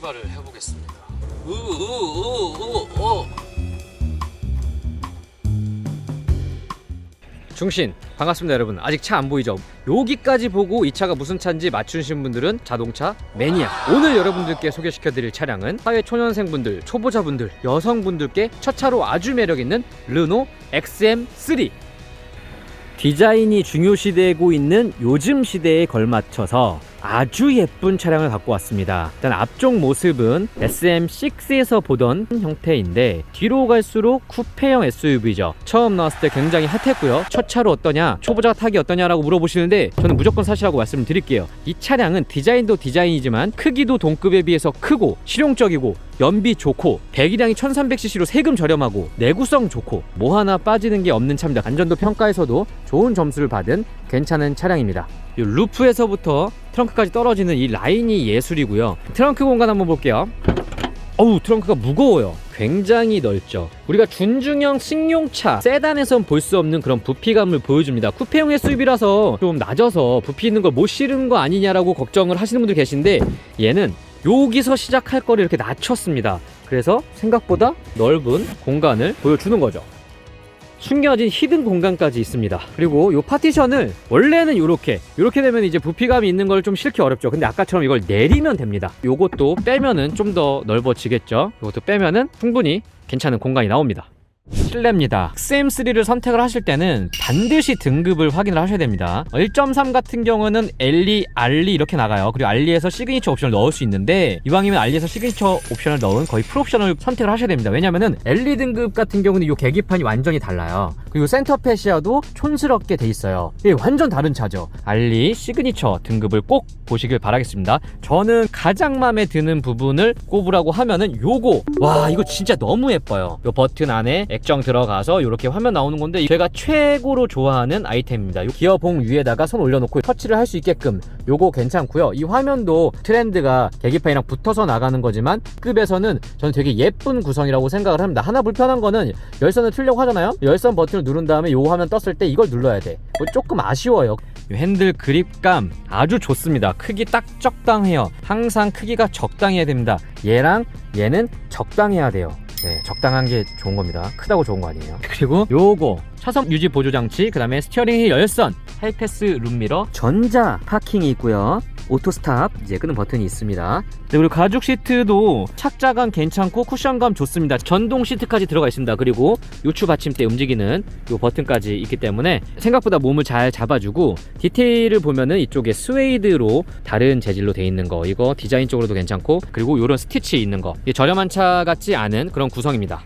출발을 해보겠습니다. 우우우우우 중신 반갑습니다 여러분. 아직 차 안 보이죠? 여기까지 보고 이 차가 무슨 차인지 맞추신 분들은 자동차 매니아. 오늘 여러분들께 소개시켜 드릴 차량은 사회 초년생분들 초보자분들 여성분들께 첫 차로 아주 매력있는 르노 XM3 디자인이 중요시되고 있는 요즘 시대에 걸맞춰서 아주 예쁜 차량을 갖고 왔습니다. 일단 앞쪽 모습은 SM6에서 보던 형태인데 뒤로 갈수록 쿠페형 SUV죠. 처음 나왔을 때 굉장히 핫했고요. 첫 차로 어떠냐, 초보자 타기 어떠냐라고 물어보시는데 저는 무조건 사시라고 말씀드릴게요. 이 차량은 디자인도 디자인이지만 크기도 동급에 비해서 크고 실용적이고 연비 좋고 배기량이 1300cc로 세금 저렴하고 내구성 좋고 뭐 하나 빠지는 게 없는 차입니다. 안전도 평가에서도 좋은 점수를 받은 괜찮은 차량입니다. 이 루프에서부터 트렁크까지 떨어지는 이 라인이 예술이고요. 트렁크 공간 한번 볼게요. 어우 트렁크가 무거워요. 굉장히 넓죠. 우리가 준중형 승용차 세단에선 볼 수 없는 그런 부피감을 보여줍니다. 쿠페형 SUV라서 좀 낮아서 부피 있는 걸 못 실은 거 아니냐라고 걱정을 하시는 분들 계신데 얘는 여기서 시작할 거를 이렇게 낮췄습니다. 그래서 생각보다 넓은 공간을 보여주는 거죠. 숨겨진 히든 공간까지 있습니다. 그리고 이 파티션을 원래는 이렇게 이렇게 되면 이제 부피감이 있는 걸좀 실기 어렵죠. 근데 아까처럼 이걸 내리면 됩니다. 요것도 빼면은 좀 더 넓어지겠죠. 이것도 빼면은 충분히 괜찮은 공간이 나옵니다. 실내입니다. XM3를 선택을 하실 때는 반드시 등급을 확인을 하셔야 됩니다. 1.3 같은 경우는 엘리, 알리 이렇게 나가요. 그리고 알리에서 시그니처 옵션을 넣을 수 있는데 이왕이면 알리에서 시그니처 옵션을 넣은 거의 풀옵션을 선택을 하셔야 됩니다. 왜냐면은 엘리 등급 같은 경우는 이 계기판이 완전히 달라요. 그리고 센터 패시아도 촌스럽게 돼 있어요. 이게 완전 다른 차죠. 알리 시그니처 등급을 꼭 보시길 바라겠습니다. 저는 가장 마음에 드는 부분을 꼽으라고 하면은 요거 와 이거 진짜 너무 예뻐요. 요 버튼 안에 액정 들어가서 이렇게 화면 나오는 건데 제가 최고로 좋아하는 아이템입니다. 요 기어봉 위에다가 손 올려놓고 터치를 할 수 있게끔 요거 괜찮고요. 이 화면도 트렌드가 계기판이랑 붙어서 나가는 거지만 급에서는 저는 되게 예쁜 구성이라고 생각을 합니다. 하나 불편한 거는 열선을 틀려고 하잖아요. 열선 버튼 을 누른 다음에 요 화면 떴을 때 이걸 눌러야 돼. 뭐 조금 아쉬워요. 이 핸들 그립감 아주 좋습니다. 크기 딱 적당해요. 항상 크기가 적당해야 됩니다. 얘랑 얘는 적당해야 돼요. 네, 적당한 게 좋은 겁니다. 크다고 좋은 거 아니에요. 그리고 요거 차선 유지 보조 장치, 그다음에 스티어링 휠 열선, 하이패스 룸미러, 전자 파킹이 있고요. 오토 스탑 이제 끄는 버튼이 있습니다. 네, 그리고 가죽 시트도 착자감 괜찮고 쿠션감 좋습니다. 전동 시트까지 들어가 있습니다. 그리고 요추 받침대 움직이는 요 버튼까지 있기 때문에 생각보다 몸을 잘 잡아주고 디테일을 보면은 이쪽에 스웨이드로 다른 재질로 돼 있는 거 이거 디자인 쪽으로도 괜찮고 그리고 요런 스티치 있는 거 저렴한 차 같지 않은 그런 구성입니다.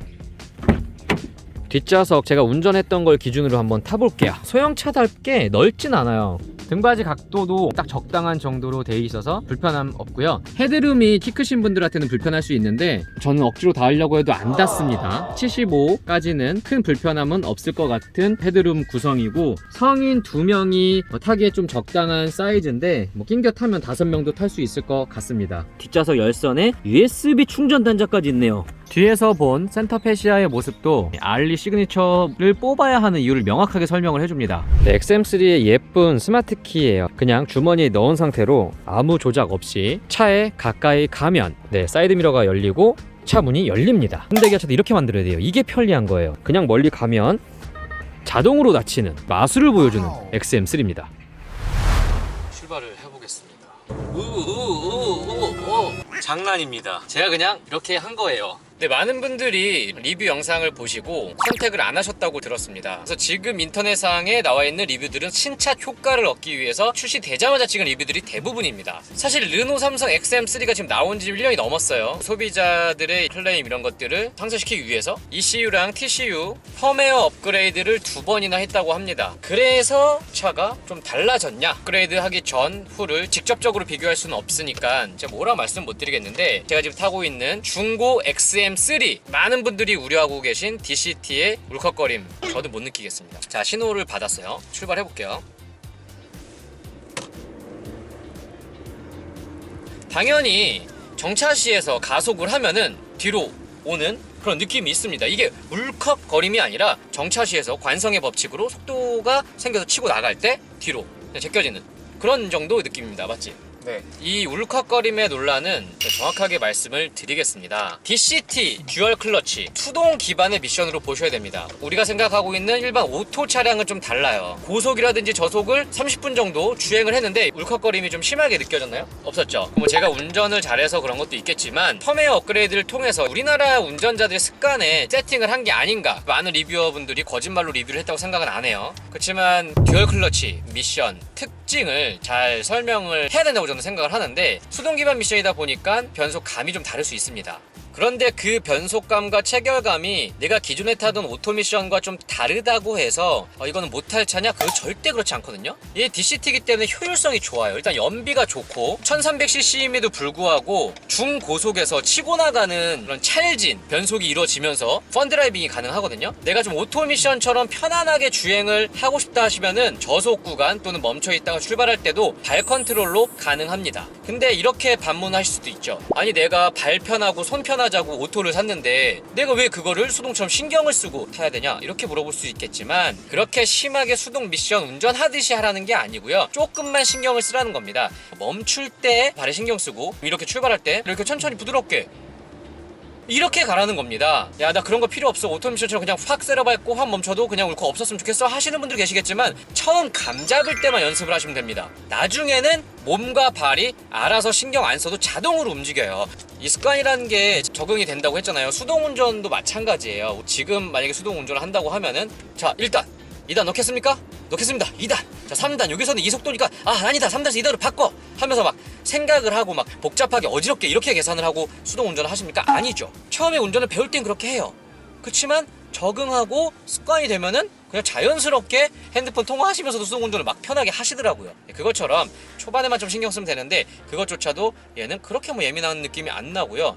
뒷좌석 제가 운전했던 걸 기준으로 한번 타볼게요. 소형차답게 넓진 않아요. 등받이 각도도 딱 적당한 정도로 돼 있어서 불편함 없고요. 헤드룸이 키 크신 분들한테는 불편할 수 있는데 저는 억지로 닿으려고 해도 안 닿습니다. 75까지는 큰 불편함은 없을 것 같은 헤드룸 구성이고 성인 두 명이 뭐 타기에 좀 적당한 사이즈인데 뭐 낑겨 타면 다섯 명도 탈 수 있을 것 같습니다. 뒷좌석 열선에 USB 충전 단자까지 있네요. 뒤에서 본 센터 패시아의 모습도 알리 시그니처를 뽑아야 하는 이유를 명확하게 설명을 해줍니다. 네, XM3의 예쁜 스마트 키예요. 그냥 주머니에 넣은 상태로 아무 조작 없이 차에 가까이 가면 네, 사이드 미러가 열리고 차 문이 열립니다. 현대기아차도 이렇게 만들어야 돼요. 이게 편리한 거예요. 그냥 멀리 가면 자동으로 닫히는 마술을 보여주는 XM3입니다. 출발을 해보겠습니다. 우우우우우 장난입니다. 제가 그냥 이렇게 한 거예요. 네, 많은 분들이 리뷰 영상을 보시고 선택을 안 하셨다고 들었습니다. 그래서 지금 인터넷상에 나와 있는 리뷰들은 신차 효과를 얻기 위해서 출시되자마자 찍은 리뷰들이 대부분입니다. 사실 르노 삼성 XM3가 지금 나온 지 1년이 넘었어요. 소비자들의 클레임 이런 것들을 상쇄시키기 위해서 ECU랑 TCU 펌웨어 업그레이드를 두 번이나 했다고 합니다. 그래서 차가 좀 달라졌냐? 업그레이드 하기 전 후를 직접적으로 비교할 수는 없으니까 제가 뭐라 말씀 못 드리겠는데 제가 지금 타고 있는 중고 XM3 많은 분들이 우려하고 계신 DCT의 울컥거림 저도 못 느끼겠습니다. 자 신호를 받았어요. 출발해 볼게요. 당연히 정차 시에서 가속을 하면은 뒤로 오는 그런 느낌이 있습니다. 이게 울컥거림이 아니라 정차 시에서 관성의 법칙으로 속도가 생겨서 치고 나갈 때 뒤로 제껴지는 그런 정도 느낌입니다. 맞지? 네. 이 울컥거림의 논란은 정확하게 말씀을 드리겠습니다. DCT 듀얼 클러치 수동 기반의 미션으로 보셔야 됩니다. 우리가 생각하고 있는 일반 오토 차량은 좀 달라요. 고속이라든지 저속을 30분 정도 주행을 했는데 울컥거림이 좀 심하게 느껴졌나요? 없었죠. 뭐 제가 운전을 잘해서 그런 것도 있겠지만 펌웨어 업그레이드를 통해서 우리나라 운전자들의 습관에 세팅을 한 게 아닌가 많은 리뷰어분들이 거짓말로 리뷰를 했다고 생각은 안 해요. 그렇지만 듀얼 클러치 미션 특징을 잘 설명을 해야 된다고 저는 생각을 하는데 수동 기반 미션이다 보니까 변속 감이 좀 다를 수 있습니다. 그런데 그 변속감과 체결감이 내가 기존에 타던 오토미션과 좀 다르다고 해서 어, 이거는 못할 차냐? 그거 절대 그렇지 않거든요. 이게 DCT이기 때문에 효율성이 좋아요. 일단 연비가 좋고 1300cc임에도 불구하고 중고속에서 치고 나가는 그런 찰진 변속이 이루어지면서 펀드라이빙이 가능하거든요. 내가 좀 오토미션처럼 편안하게 주행을 하고 싶다 하시면은 저속 구간 또는 멈춰 있다가 출발할 때도 발 컨트롤로 가능합니다. 근데 이렇게 반문하실 수도 있죠. 아니 내가 발 편하고 손 편하 자고 오토를 샀는데 내가 왜 그거를 수동처럼 신경을 쓰고 타야 되냐 이렇게 물어볼 수 있겠지만 그렇게 심하게 수동 미션 운전하듯이 하라는 게 아니고요. 조금만 신경을 쓰라는 겁니다. 멈출 때 발에 신경 쓰고 이렇게 출발할 때 이렇게 천천히 부드럽게 이렇게 가라는 겁니다. 야, 나 그런 거 필요 없어. 오토미션처럼 그냥 확 세려밟고 확 멈춰도 그냥 울컥 없었으면 좋겠어 하시는 분들 계시겠지만 처음 감 잡을 때만 연습을 하시면 됩니다. 나중에는 몸과 발이 알아서 신경 안 써도 자동으로 움직여요. 이 습관이라는 게 적응이 된다고 했잖아요. 수동 운전도 마찬가지예요. 지금 만약에 수동 운전을 한다고 하면은 자, 일단 2단 넣겠습니까? 넣겠습니다. 2단. 자, 3단. 여기서는 이 속도니까 아, 아니다. 3단에서 2단으로 바꿔. 하면서 막 생각을 하고 막 복잡하게 어지럽게 이렇게 계산을 하고 수동 운전을 하십니까? 아니죠. 처음에 운전을 배울 땐 그렇게 해요. 그렇지만 적응하고 습관이 되면은 그냥 자연스럽게 핸드폰 통화하시면서도 수동 운전을 막 편하게 하시더라고요. 그것처럼 초반에만 좀 신경 쓰면 되는데 그것조차도 얘는 그렇게 뭐 예민한 느낌이 안 나고요.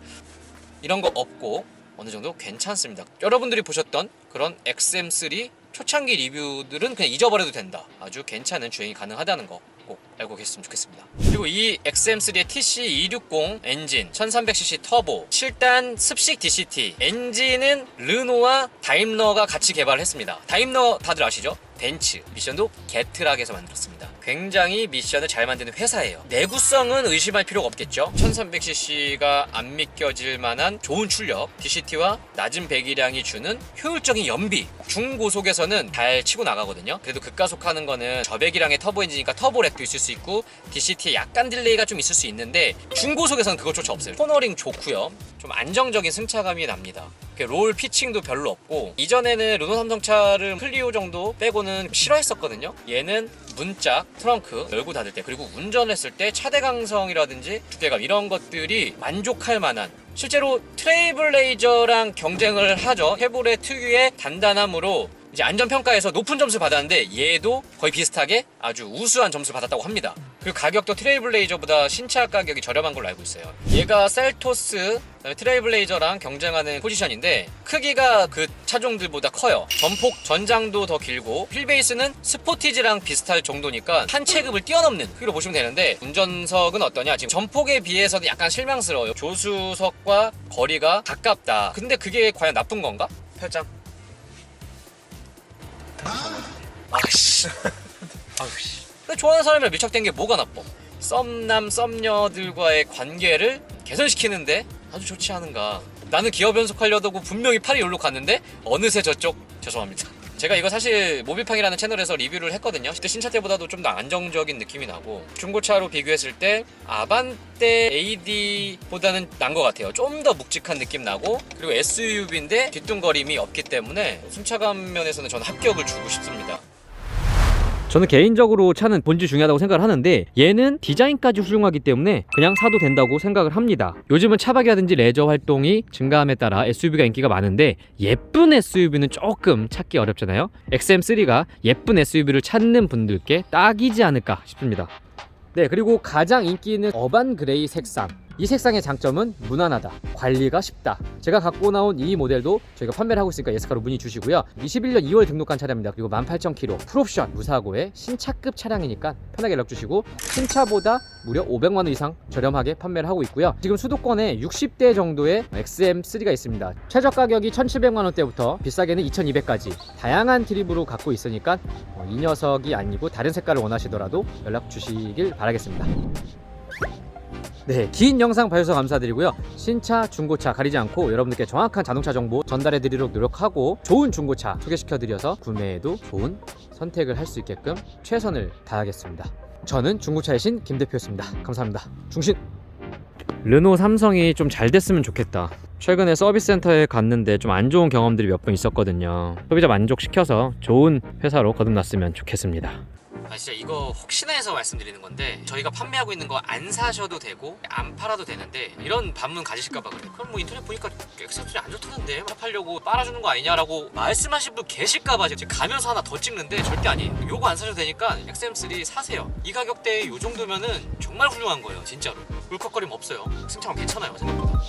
이런 거 없고 어느 정도 괜찮습니다. 여러분들이 보셨던 그런 XM3 초창기 리뷰들은 그냥 잊어버려도 된다. 아주 괜찮은 주행이 가능하다는 거 꼭 알고 계셨으면 좋겠습니다. 그리고 이 XM3의 TC260 엔진 1300cc 터보 7단 습식 DCT 엔진은 르노와 다임러가 같이 개발을 했습니다. 다임러 다들 아시죠? 벤츠 미션도 게트락에서 만들었습니다. 굉장히 미션을 잘 만드는 회사예요. 내구성은 의심할 필요가 없겠죠. 1300cc가 안 믿겨질 만한 좋은 출력, DCT와 낮은 배기량이 주는 효율적인 연비. 중고속에서는 잘 치고 나가거든요. 그래도 급가속하는 거는 저배기량의 터보 엔진이니까 터보렉도 있을 수 있고 DCT에 약간 딜레이가 좀 있을 수 있는데 중고속에서는 그것조차 없어요. 코너링 좋고요. 좀 안정적인 승차감이 납니다. 롤 피칭도 별로 없고 이전에는 르노 삼성차를 클리오 정도 빼고는 싫어했었거든요. 얘는 문짝, 트렁크 열고 닫을 때 그리고 운전했을 때 차대 강성이라든지 두께감 이런 것들이 만족할 만한 실제로 트레이블레이저랑 경쟁을 하죠. 헤보레 특유의 단단함으로 이제 안전평가에서 높은 점수 받았는데 얘도 거의 비슷하게 아주 우수한 점수를 받았다고 합니다. 그리고 가격도 트레이블레이저보다 신차 가격이 저렴한 걸로 알고 있어요. 얘가 셀토스, 트레이블레이저랑 경쟁하는 포지션인데 크기가 그 차종들보다 커요. 전폭 전장도 더 길고 휠베이스는 스포티지랑 비슷할 정도니까 한 체급을 뛰어넘는 크기로 보시면 되는데 운전석은 어떠냐? 지금 전폭에 비해서는 약간 실망스러워요. 조수석과 거리가 가깝다. 근데 그게 과연 나쁜 건가? 팔짱. 아씨. 아우씨. 근데 좋아하는 사람이랑 밀착된 게 뭐가 나빠? 썸남 썸녀들과의 관계를 개선시키는데 아주 좋지 않은가. 나는 기어 변속하려고 분명히 팔이 여기로 갔는데 어느새 저쪽 죄송합니다. 제가 이거 사실 모빌팡이라는 채널에서 리뷰를 했거든요. 그때 신차 때보다도 좀 더 안정적인 느낌이 나고 중고차로 비교했을 때 아반떼 AD보다는 난 것 같아요. 좀 더 묵직한 느낌 나고 그리고 SUV인데 뒤뚱거림이 없기 때문에 승차감 면에서는 저는 합격을 주고 싶습니다. 저는 개인적으로 차는 본질 중요하다고 생각을 하는데 얘는 디자인까지 훌륭하기 때문에 그냥 사도 된다고 생각을 합니다. 요즘은 차박이라든지 레저 활동이 증가함에 따라 SUV가 인기가 많은데 예쁜 SUV는 조금 찾기 어렵잖아요. XM3가 예쁜 SUV를 찾는 분들께 딱이지 않을까 싶습니다. 네, 그리고 가장 인기 있는 어반 그레이 색상. 이 색상의 장점은 무난하다. 관리가 쉽다. 제가 갖고 나온 이 모델도 저희가 판매를 하고 있으니까 예스카로 문의 주시고요. 21년 2월 등록한 차량입니다. 그리고 18,000km 풀옵션 무사고의 신차급 차량이니까 편하게 연락 주시고 신차보다 무려 500만 원 이상 저렴하게 판매를 하고 있고요. 지금 수도권에 60대 정도의 XM3가 있습니다. 최저 가격이 1,700만 원대부터 비싸게는 2,200까지 다양한 트립으로 갖고 있으니까 어, 이 녀석이 아니고 다른 색깔을 원하시더라도 연락 주시길 바라겠습니다. 네, 긴 영상 봐주셔서 감사드리고요. 신차, 중고차 가리지 않고 여러분들께 정확한 자동차 정보 전달해 드리도록 노력하고 좋은 중고차 소개시켜 드려서 구매에도 좋은 선택을 할 수 있게끔 최선을 다하겠습니다. 저는 중고차의 신 김 대표였습니다. 감사합니다. 중신. 르노 삼성이 좀 잘 됐으면 좋겠다. 최근에 서비스 센터에 갔는데 좀 안 좋은 경험들이 몇 번 있었거든요. 소비자 만족시켜서 좋은 회사로 거듭났으면 좋겠습니다. 아 진짜 이거 혹시나 해서 말씀드리는 건데 저희가 판매하고 있는 거 안 사셔도 되고 안 팔아도 되는데 이런 반문 가지실까봐 그래요. 그럼 뭐 인터넷 보니까 엑셀들이 안 좋다는데 팔려고 빨아주는 거 아니냐라고 말씀하신 분 계실까봐 지금 가면서 하나 더 찍는데 절대 아니에요. 요거 안 사셔도 되니까 XM3 사세요. 이 가격대에 요 정도면은 정말 훌륭한 거예요 진짜로. 울컥거림 없어요. 승차감 괜찮아요 생각보다